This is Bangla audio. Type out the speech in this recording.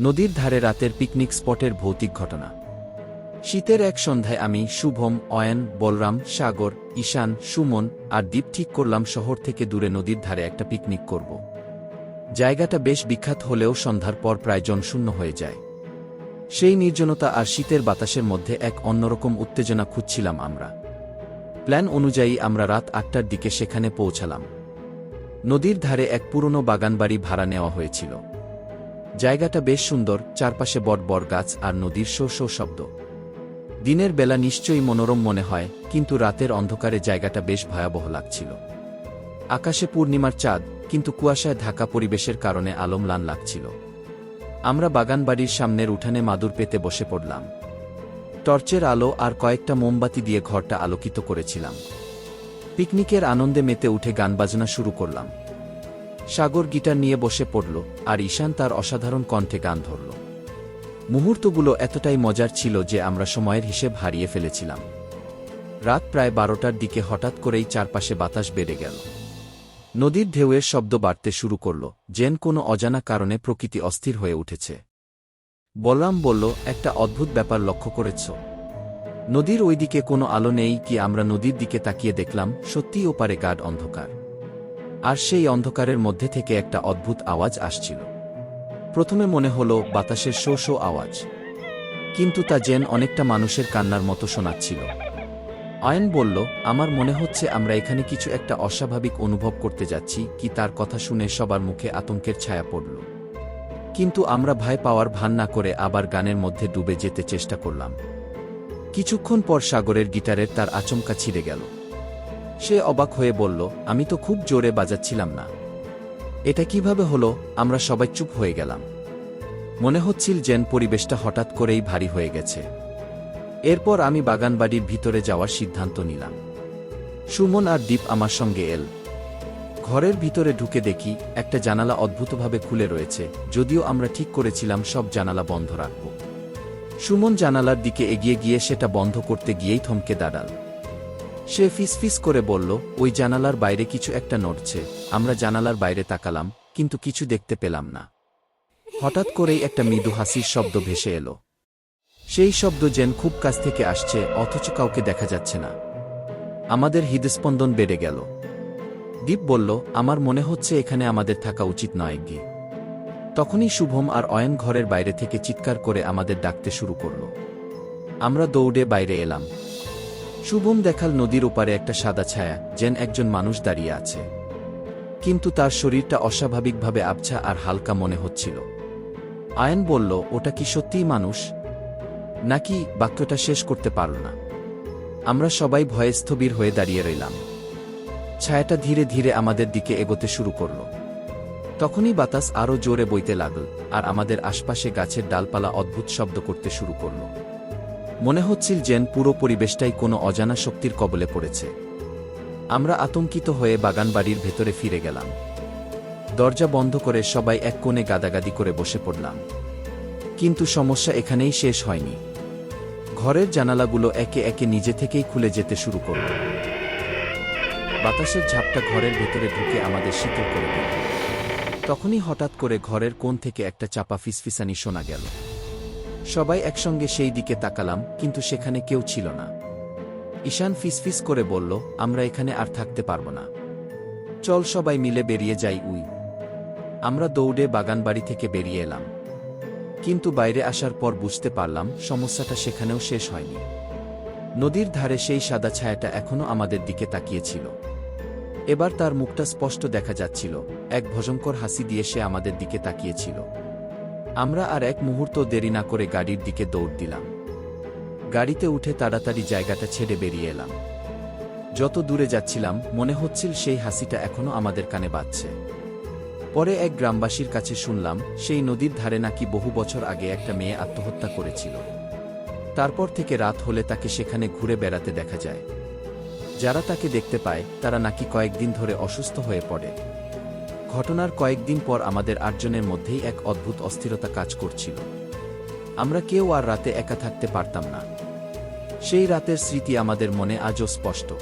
নদীর ধারে রাতের পিকনিক স্পটের ভৌতিক ঘটনা। শীতের এক সন্ধ্যায় আমি শুভম, অয়ন, বলরাম, সাগর, ঈশান, সুমন আর দ্বীপ ঠিক করলাম শহর থেকে দূরে নদীর ধারে একটা পিকনিক করব। জায়গাটা বেশ বিখ্যাত হলেও সন্ধ্যার পর প্রায় জনশূন্য হয়ে যায়। সেই নির্জনতা আর শীতের বাতাসের মধ্যে এক অন্যরকম উত্তেজনা খুঁজছিলাম আমরা। প্ল্যান অনুযায়ী আমরা রাত আটটার দিকে সেখানে পৌঁছালাম। নদীর ধারে এক পুরনো বাগানবাড়ি ভাড়া নেওয়া হয়েছিল। জায়গাটা বেশ সুন্দর, চারপাশে বট গাছ আর নদীর শো শো শব্দ। দিনের বেলা নিশ্চয়ই মনোরম মনে হয়, কিন্তু রাতের অন্ধকারে জায়গাটা বেশ ভয়াবহ লাগছিল। আকাশে পূর্ণিমার চাঁদ, কিন্তু কুয়াশায় ঢাকা পরিবেশের কারণে আলমলান লাগছিল। আমরা বাগানবাড়ির সামনের উঠানে মাদুর পেতে বসে পড়লাম। টর্চের আলো আর কয়েকটা মোমবাতি দিয়ে ঘরটা আলোকিত করেছিলাম। পিকনিকের আনন্দে মেতে উঠে গান বাজনা শুরু করলাম। সাগর গিটার নিয়ে বসে পড়ল, আর ঈশান তার অসাধারণ কণ্ঠে গান ধরল। মুহূর্তগুলো এতটাই মজার ছিল যে আমরা সময়ের হিসেব হারিয়ে ফেলেছিলাম। রাত প্রায় বারোটার দিকে হঠাৎ করেই চারপাশে বাতাস বেড়ে গেল। নদীর ঢেউয়ের শব্দ বাড়তে শুরু করল, যেন কোনো অজানা কারণে প্রকৃতি অস্থির হয়ে উঠেছে। বলরাম বলল, একটা অদ্ভুত ব্যাপার লক্ষ্য করেছ। নদীর ওইদিকে কোনো আলো নেই কি আমরা নদীর দিকে তাকিয়ে দেখলাম? সত্যিই ওপারে গাঢ় অন্ধকার। আর সেই অন্ধকারের মধ্যে থেকে একটা অদ্ভুত আওয়াজ আসছিল। প্রথমে মনে হলো বাতাসের শো শো আওয়াজ, কিন্তু তা যেন অনেকটা মানুষের কান্নার মতো শোনাচ্ছিল। অয়ন বলল, আমার মনে হচ্ছে আমরা এখানে কিছু একটা অস্বাভাবিক অনুভব করতে যাচ্ছি কি তার কথা শুনে সবার মুখে আতঙ্কের ছায়া পড়ল। কিন্তু আমরা ভয় পাওয়ার ভান না করে আবার গানের মধ্যে ডুবে যেতে চেষ্টা করলাম। কিছুক্ষণ পর সাগরের গিটারের তার আচমকা ছিঁড়ে গেল। সে অবাক হয়ে বলল, আমি তো খুব জোরে বাজাচ্ছিলাম না। এটা কীভাবে হলো? আমরা সবাই চুপ হয়ে গেলাম। মনে হচ্ছিল যেন পরিবেশটা হঠাৎ করেই ভারী হয়ে গেছে। এরপর আমি বাগানবাড়ির ভিতরে যাওয়ার সিদ্ধান্ত নিলাম। সুমন আর দীপ আমার সঙ্গে এল। ঘরের ভিতরে ঢুকে দেখি, একটা জানালা অদ্ভুতভাবে খুলে রয়েছে, যদিও আমরা ঠিক করেছিলাম সব জানালা বন্ধ রাখব। সুমন জানালার দিকে এগিয়ে গিয়ে সেটা বন্ধ করতে গিয়েই থমকে দাঁড়াল। সে ফিসফিস করে বলল, ওই জানালার বাইরে কিছু একটা নড়ছে। আমরা জানালার বাইরে তাকালাম, কিন্তু কিছু দেখতে পেলাম না। হঠাৎ করেই একটা মৃদু হাসির শব্দ ভেসে এলো। সেই শব্দ যেন খুব কাছ থেকে আসছে, অথচ কাউকে দেখা যাচ্ছে না। আমাদের হৃদস্পন্দন বেড়ে গেল। দীপ বলল, আমার মনে হচ্ছে এখানে আমাদের থাকা উচিত নয় গিয়ে তখনই শুভম আর অয়ন ঘরের বাইরে থেকে চিৎকার করে আমাদের ডাকতে শুরু করল। আমরা দৌড়ে বাইরে এলাম। শুভম দেখাল নদীর ওপারে একটা সাদা ছায়া, যেন একজন মানুষ দাঁড়িয়ে আছে। কিন্তু তার শরীরটা অস্বাভাবিকভাবে আবছা আর হালকা মনে হচ্ছিল। আয়ন বলল, ওটা কি সত্যিই মানুষ? নাকি বাক্যটা শেষ করতে পারল না? আমরা সবাই ভয়ে স্থবির হয়ে দাঁড়িয়ে রইলাম। ছায়াটা ধীরে ধীরে আমাদের দিকে এগোতে শুরু করল। তখনই বাতাস আরও জোরে বইতে লাগল, আর আমাদের আশপাশে গাছের ডালপালা অদ্ভুত শব্দ করতে শুরু করল। মনে হচ্ছিল যেন পুরো পরিবেশটাই কোনো অজানা শক্তির কবলে পড়েছে। আমরা আতঙ্কিত হয়ে বাগানবাড়ির ভেতরে ফিরে গেলাম। দরজা বন্ধ করে সবাই এক কোণে গাদাগাদি করে বসে পড়লাম। কিন্তু সমস্যা এখানেই শেষ হয়নি। ঘরের জানালাগুলো একে একে নিজে থেকেই খুলে যেতে শুরু করল। বাতাসের ঝাপটা ঘরের ভেতরে ঢুকে আমাদের শীতল করে দিল। তখনই হঠাৎ করে ঘরের কোণ থেকে একটা চাপা ফিসফিসানি শোনা গেল। সবাই একসঙ্গে সেই দিকে তাকালাম, কিন্তু সেখানে কেউ ছিল না। ঈশান ফিসফিস করে বলল, আমরা এখানে আর থাকতে পারব না। চল সবাই মিলে বেরিয়ে যাই উই। আমরা দৌড়ে বাগানবাড়ি থেকে বেরিয়ে এলাম। কিন্তু বাইরে আসার পর বুঝতে পারলাম, সমস্যাটা সেখানেও শেষ হয়নি। নদীর ধারে সেই সাদা ছায়াটা এখনও আমাদের দিকে তাকিয়েছিল। এবার তার মুখটা স্পষ্ট দেখা যাচ্ছিল, এক ভয়ঙ্কর হাসি দিয়ে সে আমাদের দিকে তাকিয়েছিল। আমরা আর এক মুহূর্ত দেরি না করে গাড়ির দিকে দৌড় দিলাম। গাড়িতে উঠে তাড়াতাড়ি জায়গাটা ছেড়ে বেরিয়ে এলাম। যত দূরে যাচ্ছিলাম, মনে হচ্ছিল সেই হাসিটা এখনও আমাদের কানে বাজছে। পরে এক গ্রামবাসীর কাছে শুনলাম, সেই নদীর ধারে নাকি বহু বছর আগে একটা মেয়ে আত্মহত্যা করেছিল। তারপর থেকে রাত হলে তাকে সেখানে ঘুরে বেড়াতে দেখা যায়। যারা তাকে দেখতে পায়, তারা নাকি কয়েকদিন ধরে অসুস্থ হয়ে পড়ে। ঘটনার কয়েকদিন পর আমাদের আটজনের মধ্যেই এক অদ্ভুত অস্থিরতা কাজ করছিল। আমরা কেউ আর রাতে একা থাকতে পারতাম না। সেই রাতের স্মৃতি আমাদের মনে আজও স্পষ্ট।